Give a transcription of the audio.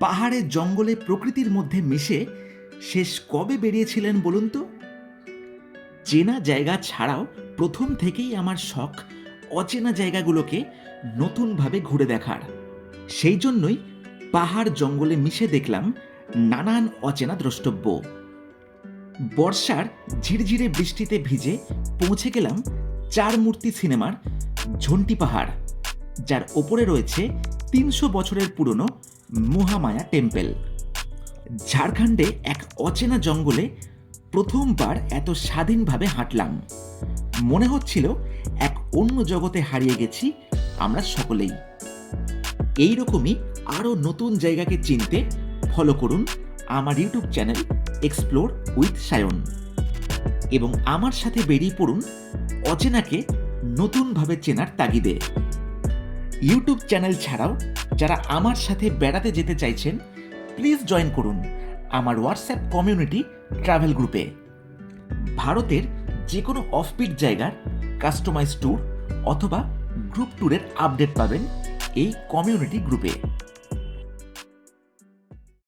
পাহাড়ে জঙ্গলে প্রকৃতির মধ্যে মিশে শেষ কবে বেরিয়েছিলেন বলুন তো? চেনা জায়গা ছাড়াও প্রথম থেকেই আমার শখ অচেনা জায়গাগুলোকে নতুনভাবে ঘুরে দেখার। সেই জন্যই পাহাড় জঙ্গলে মিশে দেখলাম নানান অচেনা দ্রষ্টব্য। বর্ষার ঝিরঝিরে বৃষ্টিতে ভিজে পৌঁছে গেলাম চার মূর্তি সিনেমার ঝন্টি পাহাড়, যার ওপরে রয়েছে তিনশো বছরের পুরনো মহামায়া টেম্পেল। ঝাড়খণ্ডে এক অচেনা জঙ্গলে প্রথমবার এত স্বাধীনভাবে হাঁটলাম। মনে হচ্ছিল এক অন্য জগতে হারিয়ে গেছি আমরা সকলেই। এই রকমই আরও নতুন জায়গাকে চিনতে ফলো করুন আমার YouTube channel explore with Sayan এবং আমার সাথে বেরিয়ে পড়ুন অচেনাকে নতুনভাবে চেনার তাগিদে। ইউটিউব চ্যানেল ছাড়াও যারা আমার সাথে বেড়াতে যেতে চাইছেন প্লিজ জয়েন করুন আমার হোয়াটসঅ্যাপ কমিউনিটি ট্রাভেল গ্রুপে ভারতের যে কোনো অফবিট জায়গার কাস্টমাইজ ট্যুর অথবা গ্রুপ ট্যুরের আপডেট পাবেন এই কমিউনিটি গ্রুপে